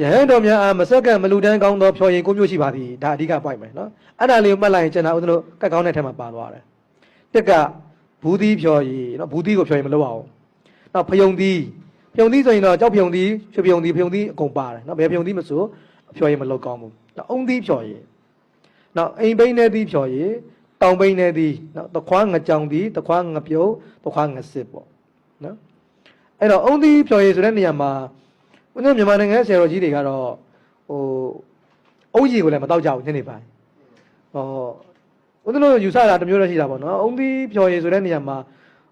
ယဟန်တော်များအားမဆက်ကမလူတန်းကောင်းသောဖြော်ရင်ကိုမျိုးရှိပါသည်ဒါအဓိက point ပဲနော်အဲ့ဒါလေးကိုမှတ်လိုက်ရင်ကျွန်တော်ဦးဇင်းတို့ကတ်ကောင်းတဲ့ထဲမှာပါသွားတယ်တစ်ကဘူးသီးဖြော်ရင်နော်ဘူးသီးကိုဖြော်ရင်မလုပ်အောင်နောက်ဖယုံသီးဖယုံသီးဆိုရင်တော့ကြောက်ဖယုံသီးရွှေဖယုံသီးဖယုံသီးအကုန်ပါတယ်နော်ဘယ်ဖယုံသီးမဆိုဖြော်ရင်မလုပ်ကောင်းဘူးနောက်အုံသီးဖြော်ရင်နောက်အိမ်ဘိန်းနဲ့သီးဖြော်ရင်တောင်ဘိန်းနဲ့သီးနောက်တခွားငကြောင်သီးတခွားငပြုံးတခွားငစစ်ပေါ့နော်အဲ့တော့အုံသီးဖြော်ရင်ဆိုတဲ့နေရာမှာ ဦးဇင်းတို့မြန်မာနိုင်ငံဆရာတော်ကြီးတွေကတော့ဟိုအုံးကြီးကိုလည်းမတော့ကြဘူးညနေပိုင်းဟောဦးဇင်းတို့ယူဆတာတစ်မျိုးတော့ရှိတာပေါ့နော်အုံးသီးဖြော်ရည်ဆိုတဲ့နေရာမှာ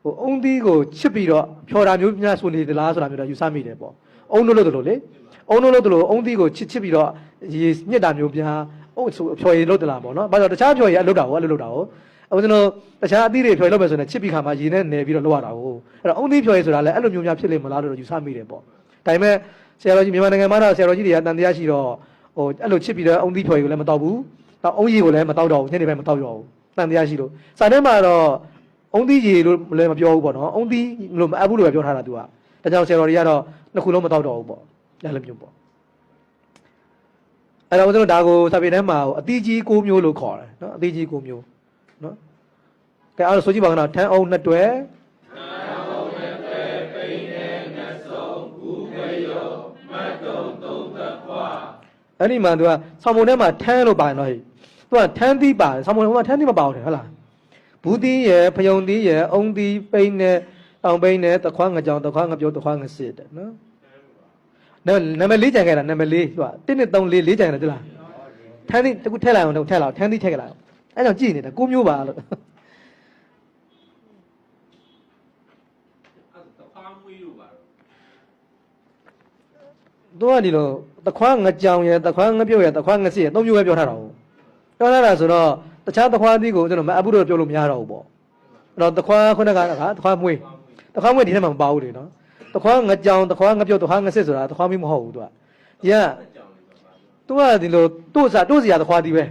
ဟိုအုံးသီးကိုချစ်ပြီးတော့ဖြော်တာမျိုးများဆိုနေသလားဆိုတာမျိုးတော့ယူဆမိတယ်ပေါ့အုံးလို့လို့လို့လေအုံးလို့လို့လို့အုံးသီးကိုချစ်ချစ်ပြီးတော့ရေညစ်တာမျိုးများအုံးဆိုဖြော်ရည်လို့တလားပေါ့နော်ဘာလို့တခြားဖြော်ရည်အလုပ်တာဟောအလုပ်လုပ်တာဟောဦးဇင်းတို့တခြားအသီးတွေဖြော်ရည်လုပ်မယ်ဆိုရင်ချစ်ပြီးခါမှရေနဲ့နယ်ပြီးတော့လုပ်ရတာဟောအဲ့တော့အုံးသီးဖြော်ရည်ဆိုတာလည်းအဲ့လိုမျိုးများဖြစ်လိမ့်မလားလို့ယူဆမိတယ်ပေါ့ဒါပေမဲ့ ဆရာတော်ကြီးမြန်မာနိုင်ငံမှာတော့ဆရာတော်ကြီးတွေကတန်တရားရှိတော့ဟိုအဲ့လိုချစ်ပြီးတော့အုံသီးဖြော်ရီကိုလည်းမတောက်ဘူး။နောက်အုံးရီကိုလည်းမတောက်တော့ဘူးညနေပိုင်းမတောက်တော့ဘူး။တန်တရားရှိလို့စာထဲမှာတော့အုံသီးရီလို့လည်းမပြောဘူးပေါ့နော်။အုံသီးလို့မအပ်ဘူးလို့ပဲပြောထားတာသူက။ဒါကြောင့်ဆရာတော်တွေကတော့နှစ်ခုလုံးမတောက်တော့ဘူးပေါ့။လည်းလည်းမျိုးပေါ့။အဲ့တော့ဦးဇင်းတို့ဒါကိုစာပေထဲမှာအသီးကြီး၉မျိုးလို့ခေါ်တယ်နော်။အသီးကြီး၉မျိုးနော်။ကဲအဲ့တော့ဆိုကြည့်ပါဦးနော်ထန်းအုံနှစ်တွဲ အဲ့ဒီမှာသူကဆောင်းမုံထဲမှာထန်းလို့ပါတယ်နော်ဟဲ့သူကထန်းသီးပါတယ်ဆောင်းမုံထဲမှာထန်းသီးမပါဘူးတယ်ဟုတ်လားဘူးသီးရယ်ဖယုံသီးရယ်အုံသီးပိန်းနဲ့တောင်ပိန်းနဲ့တခွားငကြောင်တခွားငပြုတ်တခွားငစစ်တဲ့နော်နာနာမည်လေးကြံခဲ့တာနာမည်လေးသူက1နဲ့3လေးလေးကြံခဲ့တယ်တူလားထန်းသီးတခုထည့်လိုက်အောင်တော့ထည့်လိုက်အောင်ထန်းသီးထည့်ခဲ့လိုက်အောင်အဲ့ကြောင့်ကြည့်နေတာကိုမျိုးပါလို့ အဲ့တဖားမွေးလို့ပါတော့ သူကဒီလိုတခွားငကြောင်ရယ်တခွားငပြုတ်ရယ်တခွားငစစ်ရယ်သုံးမျိုးပဲပြောထားတာဟုတ်ပြောထားတာဆိုတော့တခြားတခွားသီးကိုကျွန်တော်မအပ်ဘူးလို့ပြောလို့မရတော့ဘူးပေါ့အဲ့တော့တခွားခုနကကတခွားမွေးတခွားမွေးဒီထဲမှာမပါဘူးလေနော်တခွားငကြောင်တခွားငပြုတ်တခွားငစစ်ဆိုတာတခွားမီးမဟုတ်ဘူးသူကဒီကကြောင်လေးပါပါသူကဒီလိုတို့စားတို့စီရတခွားသီးပဲ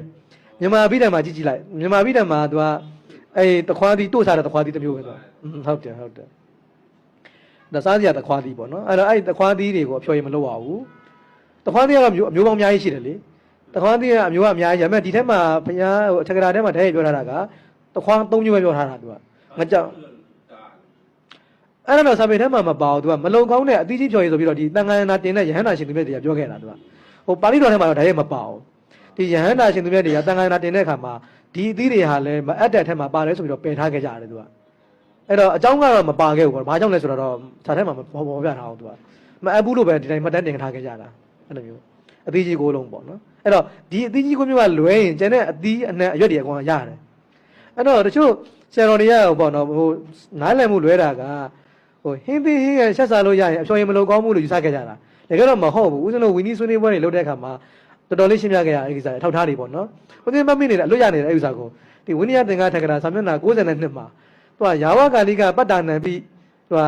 မြန်မာပြည်တိုင်မှာကြည့်ကြည့်လိုက်မြန်မာပြည်တိုင်မှာသူကအဲ့တခွားသီးတို့စားတဲ့တခွားသီးတစ်မျိုးပဲသူကဟုတ်တယ်ဟုတ်တယ် ဒါစားစီရတခွားသီးပေါ့နော်အဲ့တော့အဲ့တခွားသီးတွေကိုအဖျော်ရင်မလုပ်ရဘူးတခွားသေးကတော့မျိုးအမျိုးပေါင်းအများကြီးရှိတယ်လေတခွားသေးကအမျိုးကအများကြီးဒါပေမဲ့ဒီထက်မှာဘုရားဟိုအထက်ကရာထဲမှာတည်းရပြောထားတာကတခွား၃မျိုးပဲပြောထားတာသူကငကြောက်ဒါအဲ့ဒါတော့စာပေထဲမှာမပါဘူးသူကမလုံကောင်းတဲ့အသီးကြီးဖြော်ရည်ဆိုပြီးတော့ဒီတန်ခါရနာတင်တဲ့ယဟန္တာရှင်သူမြတ်တွေကပြောခဲ့တာသူကဟိုပါဠိတော်ထဲမှာတော့တည်းရမပါဘူးဒီယဟန္တာရှင်သူမြတ်တွေကတန်ခါရနာတင်တဲ့အခါမှာဒီအသီးတွေဟာလည်းမအပ်တဲ့ထဲမှာပါတယ်ဆိုပြီးတော့ပယ်ထားခဲ့ကြတယ်သူက အဲ့တော့အကြောင်းကတော့မပါခဲ့ဘူးကွာဘာကြောင့်လဲဆိုတော့စာထဲမှာပေါ်ပြထားအောင်သူကမအပ်ဘူးလို့ပဲဒီတိုင်းမှတ်တမ်းတင်ထားခဲ့ကြတာအဲ့လိုမျိုးအသီးကြီးကိုလုံးပေါ့နော်အဲ့တော့ဒီအသီးကြီးကိုမျိုးကလွဲရင်ကျန်တဲ့အသီးအနှံ့အရွက်တွေအကုန်ရတယ်အဲ့တော့တချို့ဆရာတော်တွေရရောပေါ့နော်ဟိုနားလည်မှုလွဲတာကဟိုဟင်းသီးဟင်းရရှက်စားလို့ရရင်အဖြော်ရင်မလုံကောင်းဘူးလို့ယူဆခဲ့ကြတာတကယ်တော့မဟုတ်ဘူးဦးဇင်းတို့ဝီနီဆွေးနွေးပွဲတွေလုပ်တဲ့အခါမှာတော်တော်လေးရှင်းပြခဲ့ရတဲ့ကိစ္စတွေထောက်ထားတွေပေါ့နော်ဦးဇင်းမမိနေတဲ့အလွတ်ရနေတဲ့အဲ့ဒီဥစ္စာကိုဒီဝိနည်းသင်္ကာထက္ကရာစာမျက်နှာ62မှာ သူကယာဝကာလိကပတ္တာနံပိသူက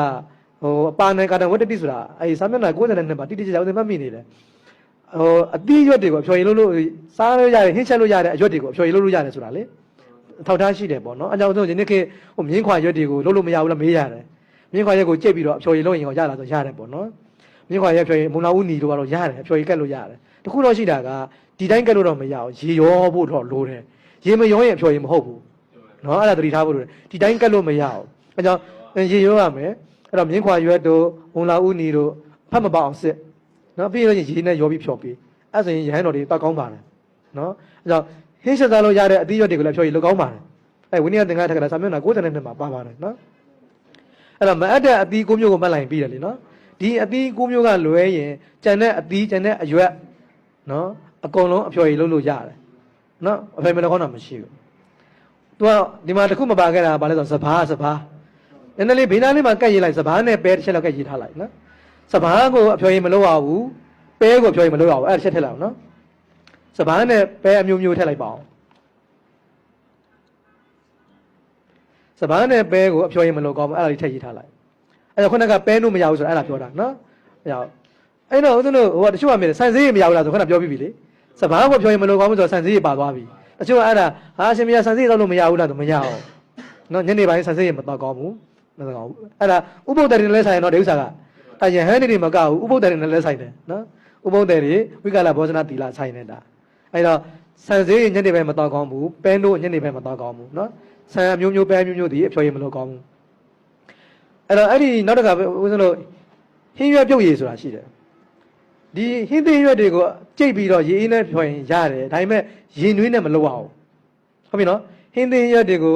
ဟိုအပါဏံကာတံဝတ္တတိဆိုတာအဲ့သာမျက်နှာ62မှာတိတိကျကျဦးဇင်းမမိနေတယ်ဟိုအသီးရွက်တွေကိုအဖျော်ရည်လို့လို့စားလို့ရတယ်ဟင်းချက်လို့ရတဲ့အရွက်တွေကိုအဖျော်ရည်လို့လို့ရတယ်ဆိုတာလေအထောက်ထားရှိတယ်ပေါ့နော်အကြောင်းဆုံးဒီနေ့ခေတ်ဟိုမြင်းခွာရွက်တွေကိုလို့လို့မရဘူးလားမေးရတယ်မြင်းခွာရွက်ကိုကြိတ်ပြီးတော့အဖျော်ရည်လို့ရင်ဟောရလာဆိုရတယ်ပေါ့နော်မြင်းခွာရွက်အဖျော်ရည်မုံလာဦးနီတို့ကတော့ရတယ်အဖျော်ရည်ကက်လို့ရတယ်တခုတော့ရှိတာကဒီတိုင်းကက်လို့တော့မရဘူးရေရောဖို့တော့လိုတယ်ရေမရောရင်အဖျော်ရည်မဟုတ်ဘူး နော်အဲ့ဒါသတိထားဖို့လိုတယ်ဒီတိုင်းကက်လို့မရဘူးအကြောင်းရေရောရမယ်အဲ့တော့မြင်းခွာရွက်တို့မုံလာဦးနီတို့ဖတ်မပေါအောင်စစ်နော်ပြီးတော့ရေနဲ့ရောပြီးဖြော်ပြီးအဲ့ဆိုရင်ရဟန်းတော်တွေတောက်ကောင်းပါတယ်နော်အဲကြောင့်ဟင်းချက်စားလို့ရတဲ့အသီးရွက်တွေကိုလည်းဖြော်ရည်လောက်ကောင်းပါတယ်အဲဝိနည်းသင်္ကထက်ကရာစာမျက်နှာ92မှာပါပါတယ်နော်အဲ့တော့မအပ်တဲ့အသီးကိုမျိုးကိုမှတ်လိုက်ပြီးတယ်လीနော်ဒီအသီးကိုမျိုးကလွဲရင်ကြံတဲ့အသီးကြံတဲ့အရွက်နော်အကုန်လုံးအဖြော်ရည်လုပ်လို့ရတယ်နော်အဖေမလည်းခေါင်းတော့မရှိဘူး သူကဒီမှာတစ်ခုမပါခဲ့တာဘာလဲဆိုတော့စဘာစဘာနည်းနည်းလေးဘေးနားလေးမှာကတ်ရေးလိုက်စဘာနဲ့ပဲတစ်ချက်လောက်ကတ်ရေးထားလိုက်နော်စပားကိုအဖျော်ရင်မလုပ်ရဘူးပဲကိုအဖျော်ရင်မလုပ်ရဘူးအဲ့ဒါချက်ထည့်လိုက်အောင်နော်စပားနဲ့ပဲအမျိုးမျိုးထည့်လိုက်ပါအောင်စပားနဲ့ပဲကိုအဖျော်ရင်မလုပ်ကောင်းဘူးအဲ့ဒါလေးထည့်ရေးထားလိုက်အဲ့ဒါခုနကပဲလို့မရဘူးဆိုတော့အဲ့ဒါပြောတာနော်အဲ့တော့အဲ့တော့ဦးဇင်းတို့ဟိုကတချို့ကမြင်တယ်ဆန်စည်းရမရဘူးလားဆိုခုနပြောပြီးပြီလေစပားကိုအဖျော်ရင်မလုပ်ကောင်းဘူးဆိုတော့ဆန်စည်းရပါသွားပြီ တချို့ကအဲ့ဒါဟာအရှင်မရဆန်စည်းတော့လို့မရဘူးလားဆိုမရအောင်နော်ညနေပိုင်းဆန်စည်းရမတော့ကောင်းဘူးမတော့ကောင်းဘူးအဲ့ဒါဥပုဒ္ဒရိနဲ့လဲဆိုင်ရင်တော့ဒီဥစ္စာကအယဟန်တွေမကဘူးဥပုဒ္ဒန်နဲ့လည်းဆိုင်တယ်နော်ဥပုံတယ်တွေဝိကလဘောဇနာတီလာဆိုင်နေတာအဲ့တော့ဆန်စေးညနေပိုင်းမတော့ကောင်းဘူးပဲနို့ညနေပိုင်းမတော့ကောင်းဘူးနော်ဆန်အမျိုးမျိုးပဲအမျိုးမျိုးဒီအဖျော်ရည်မလို့ကောင်းဘူးအဲ့တော့အဲ့ဒီနောက်တစ်ခါဦးဇင်းတို့ဟင်းရွက်ပြုတ်ရည်ဆိုတာရှိတယ် ဒီဟင်းသိရွက်တွေကိုကြိတ်ပြီးတော့ရေအေးနဲ့ဖျော်ရင်ရတယ်ဒါပေမဲ့ရင်နွေးနဲ့မလုပ်အောင်ဟုတ်ပြီနော်ဟင်းသိရွက်တွေကို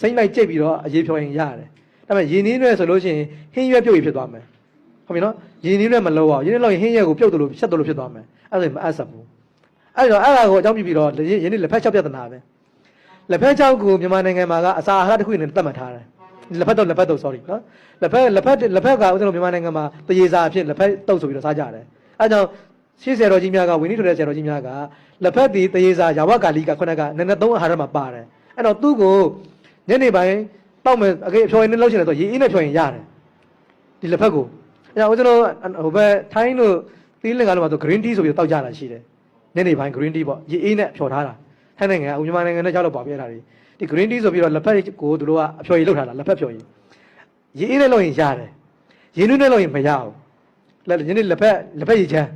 စိမ့်လိုက်ကြိတ်ပြီးတော့အရေးဖျော်ရင်ရတယ်ဒါပေမဲ့ရင်နွေးနဲ့ဆိုလို့ရှိရင်ဟင်းရွက်ပြုတ်ရည်ဖြစ်သွားမယ်ဟုတ်ပြီနော်ရင်နွေးနဲ့မလုပ်အောင်ရင်နွေးလောက်ရင်ဟင်းရွက်ကိုပြုတ်တယ်လို့ဖြတ်တယ်လို့ဖြစ်သွားမယ်အဲ့ဒါဆိုရင်မအပ်ဆက်ဘူးအဲ့တော့အဲ့ဒါကိုအကြောင်းပြပြီးတော့ယင်းနေ့လက်ဖက်ချောက်ပြဿနာပဲလက်ဖက်ချောက်ကိုမြန်မာနိုင်ငံမှာကအစာအာဟာရတစ်ခုအနေနဲ့သတ်မှတ်ထားတယ်လက်ဖက်တော့လက်ဖက်တော့ sorry နော်လက်ဖက်လက်ဖက်လက်ဖက်ကဦးဇင်းတို့မြန်မာနိုင်ငံမှာတရေစာအဖြစ်လက်ဖက်တုပ်ဆိုပြီးတော့စားကြတယ် အဲ့ကြောင့်ရှေးဆရာတော်ကြီးများကဝင်းနီထွေတဲ့ဆရာတော်ကြီးများကလက်ဖက်ဒီတရေစာယာဝကာလီကခုနကနည်းနည်းသုံးအာဟာရမှာပါတယ်အဲ့တော့သူ့ကိုညနေပိုင်းတောက်မယ်အကေအဖျော်ရည်နဲ့လောက်ချင်တယ်ဆိုရေအေးနဲ့ဖျော်ရင်ရတယ်ဒီလက်ဖက်ကိုအဲ့တော့ဦးဇင်းတို့ဟိုဘက်ထိုင်းတို့သီးလင်္ကာတို့မှာဆို green tea ဆိုပြီးတော့တောက်ကြတာရှိတယ်ညနေပိုင်း green tea ပေါ့ရေအေးနဲ့ဖျော်ထားတာထိုင်းနိုင်ငံကမြန်မာနိုင်ငံနဲ့ကြောက်တော့ပါပြဲတာတွေဒီ green tea ဆိုပြီးတော့လက်ဖက်ကိုသူတို့ကအဖျော်ရည်လုပ်ထားတာလက်ဖက်ဖျော်ရည်ရေအေးနဲ့လုပ်ရင်ရတယ်ရေနွေးနဲ့လုပ်ရင်မရဘူး လက်ညနေလက်ဖက်လက်ဖက်ရည်ချမ်း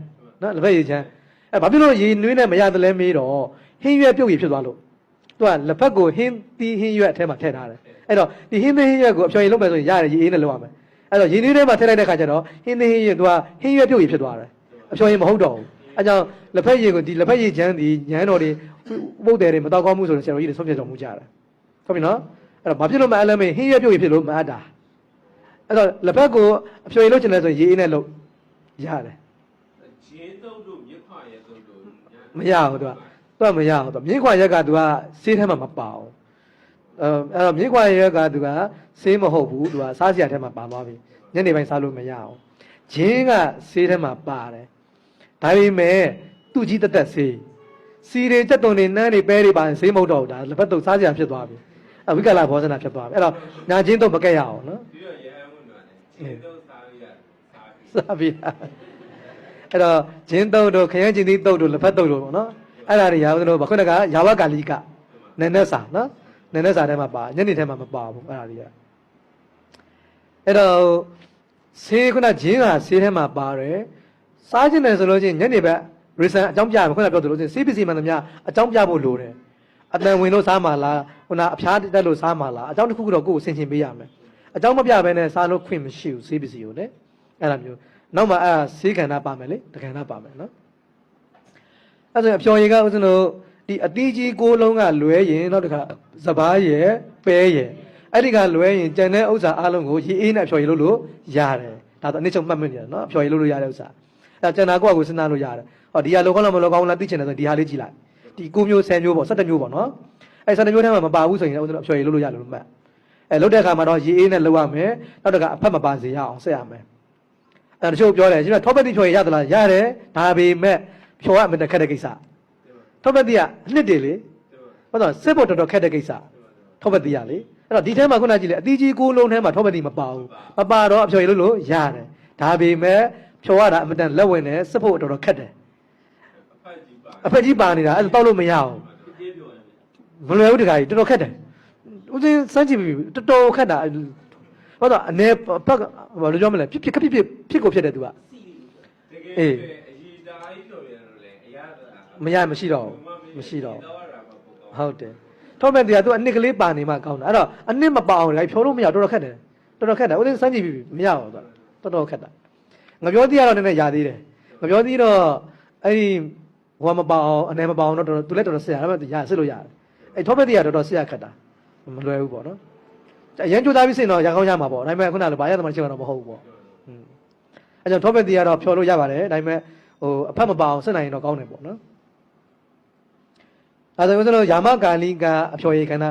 နော်လက်ဖက်ရည်ချမ်းအဲဘာဖြစ်လို့ရေနွေးနဲ့မရတယ်လဲမေးတော့ဟင်းရွက်ပြုတ်ရည်ဖြစ်သွားလို့သူကလက်ဖက်ကိုဟင်းသီးဟင်းရွက်အထဲမှာထည့်ထားတယ်အဲ့တော့ဒီဟင်းသီးဟင်းရွက်ကိုအဖျော်ရည်လုပ်မယ်ဆိုရင်ရတယ်ရေအေးနဲ့လုပ်ရမယ်အဲ့တော့ရေနွေးထဲမှာထည့်လိုက်တဲ့ခါကျတော့ဟင်းသီးဟင်းရွက်သူကဟင်းရွက်ပြုတ်ရည်ဖြစ်သွားတယ်အဖျော်ရည်မဟုတ်တော့ဘူးအဲကြောင့်လက်ဖက်ရည်ကိုဒီလက်ဖက်ရည်ချမ်းဒီညမ်းတော်တွေပုတ်တယ်တွေမတော့ကောင်းမှုဆိုတော့ဆရာတော်ကြီးတွေဆုံးဖြတ်တော်မူကြတယ်ဟုတ်ပြီနော်အဲ့တော့ဘာဖြစ်လို့မအပ်လဲမေးဟင်းရွက်ပြုတ်ရည်ဖြစ်လို့မအပ်တာအဲ့တော့လက်ဖက်ကိုအဖျော်ရည်လုပ်ချင်တယ်ဆိုရင်ရေအေးနဲ့လုပ် ရတယ်ဂျင်းတုပ်တို့မြစ်ခွာရဲတုပ်တို့မရဘူးသူကသူကမရဘူးသူမြင်းခွာရက်ကသူကဆေးထဲမှာမပါဘူးအဲအဲ့တော့မြင်းခွာရက်ကသူကဆေးမဟုတ်ဘူးသူကစားစရာထဲမှာပါသွားပြီညနေပိုင်းစားလို့မရအောင်ဂျင်းကဆေးထဲမှာပါတယ်ဒါပေမဲ့သူ့ကြီးတက်တက်ဆေးစီတွေကြက်သွန်တွေနန်းတွေပဲတွေပါရင်ဆေးမဟုတ်တော့ဘူးဒါလက်ဖက်တုပ်စားစရာဖြစ်သွားပြီအဝိကလာဘောဇနာဖြစ်သွားပြီအဲ့တော့ညာချင်းတော့မကက်ရအောင်နော်ပြီးတော့ရဲအဝင်တော့ဂျင်းတုပ် စားရစားပြီးစားပြီအဲ့တော့ဂျင်းတုပ်တို့ခရမ်းကျင်သီးတုပ်တို့လက်ဖက်တုပ်တို့ပေါ့နော်အဲ့ဒါတွေရာဦးတို့ဘာခုနကယာဝကာလီကနည်းနည်းစာနော်နည်းနည်းစာထဲမှာပါညနေထဲမှာမပါဘူးအဲ့ဒါတွေကအဲ့တော့ဆေးခုနဂျင်းကဆေးထဲမှာပါတယ်စားခြင်းတယ်ဆိုလို့ချင်းညနေဘက် reason အကြောင်းပြရမယ်ခုနပြောသလိုချင်းဆေးပစ္စည်းမှန်သမျှအကြောင်းပြဖို့လိုတယ်အတန်ဝင်လို့စားမှာလားခုနအဖျားတက်လို့စားမှာလားအကြောင်းတစ်ခုခုတော့ကိုယ့်ကိုဆင်ခြင်ပေးရမယ်အကြောင်းမပြဘဲနဲ့စားလို့ခွင့်မရှိဘူးဆေးပစ္စည်းကိုလေ အဲ့လိုမျိုးနောက်မှအဲ့ဒါဆေးကဏ္ဍပါမယ်လေတကဏ္ဍပါမယ်နော်အဲ့ဆိုရင်အဖျော်ရည်ကဦးဇင်းတို့ဒီအတီးကြီးကိုးလုံးကလွဲရင်နောက်တစ်ခါစပားရယ်ပဲရယ်အဲ့ဒီကလွဲရင်ကြံတဲ့ဥစ္စာအလုံးကိုရေအေးနဲ့အဖျော်ရည်လုပ်လို့ရတယ်ဒါတော့အနည်းဆုံးမှတ်မိနေတယ်နော်အဖျော်ရည်လုပ်လို့ရတဲ့ဥစ္စာအဲ့ကျန်တာကိုယ့်အကိုစဉ်းစားလို့ရတယ်ဟောဒီဟာလောကောင်းလားမလောကောင်းလားသိချင်တယ်ဆိုရင်ဒီဟာလေးကြည့်လိုက်ဒီ9မျိုး10မျိုးပေါ့17မျိုးပေါ့နော်အဲ့17မျိုးထဲမှာမပါဘူးဆိုရင်ဦးဇင်းတို့အဖျော်ရည်လုပ်လို့ရတယ်လို့မှတ်အဲ့လုပ်တဲ့အခါမှာတော့ရေအေးနဲ့လုပ်ရမယ်နောက်တစ်ခါအဖက်မပါစေရအောင်ဆက်ရမယ် အဲ့တချို့ပြောတယ်ကျွန်တော်ထောပတ်တိဖြော်ရည်ရသလားရတယ်ဒါပေမဲ့ဖြော်ရမယ်တခက်တဲ့ကိစ္စထောက်ပတ်တိကအနှစ်တည်းလေဟုတ်တော့စစ်ဖို့တော်တော်ခက်တဲ့ကိစ္စထောက်ပတ်တိရလေအဲ့တော့ဒီထဲမှာခုနကြည့်လေအတီးကြီးကိုးလုံးထဲမှာထောက်ပတ်တိမပါဘူးမပါတော့အဖျော်ရည်လို့လို့ရတယ်ဒါပေမဲ့ဖြော်ရတာအမတန်လက်ဝင်တယ်စစ်ဖို့တော်တော်ခက်တယ်အဖက်ကြီးပါအဖက်ကြီးပါနေတာအဲ့ဒါတောက်လို့မရအောင်ပြေးပြောရင်မလွယ်ဘူးတခါကြီးတော်တော်ခက်တယ်ဦးစင်းစမ်းကြည့်ပြီတော်တော်ခက်တာ ဟုတ်တော့အနေဘက်ကဘာလို့ပြောမလဲဖြစ်ဖြစ်ဖြစ်ဖြစ်ဖြစ်ကိုဖြစ်တယ်သူကတကယ်အေးအရေးသားကြီးပြောရတော့လေအရာမရမရှိတော့ဘူးမရှိတော့ဘူးတော့ရတာပေါ့ပေါ့ဟုတ်တယ်ထောက်မဲ့တရားသူအနှစ်ကလေးပါနေမှကောင်းတာအဲ့တော့အနှစ်မပါအောင်လေဖြောလို့မရတော်တော်ခက်တယ်တော်တော်ခက်တယ်ဦးသိန်းစမ်းကြည့်ပြီမရဘူးတော့တော်တော်ခက်တာငပြောသေးရတော့နည်းနည်းရသေးတယ်ငပြောသေးတော့အဲ့ဒီဟိုမပါအောင်အနေမပါအောင်တော့တော်တော်သူလည်းတော်တော်ဆက်ရဒါပေမဲ့ရစစ်လို့ရတယ်အဲ့ထောက်မဲ့တရားတော်တော်ဆက်ရခက်တာမလွယ်ဘူးပေါ့နော်အ ရင်ကြိုးစားပြီးစင်တော့ရကောင်းရမှာပေါ့ဒါပေမဲ့ခုနကလိုဘာရသမားချင်းတော့မဟုတ်ဘူးပေါ့อืมအဲ့ကြောင့်ထောက်မဲ့တရားတော့ဖြောလို့ရပါတယ်ဒါပေမဲ့ဟိုအဖက်မပါအောင်စစ်နိုင်ရင်တော့ကောင်းတယ်ပေါ့နော်အဲဒါဆိုရင်ကျွန်တော်ယာမကာလိကအဖျော်ရည်ခန္ဓာ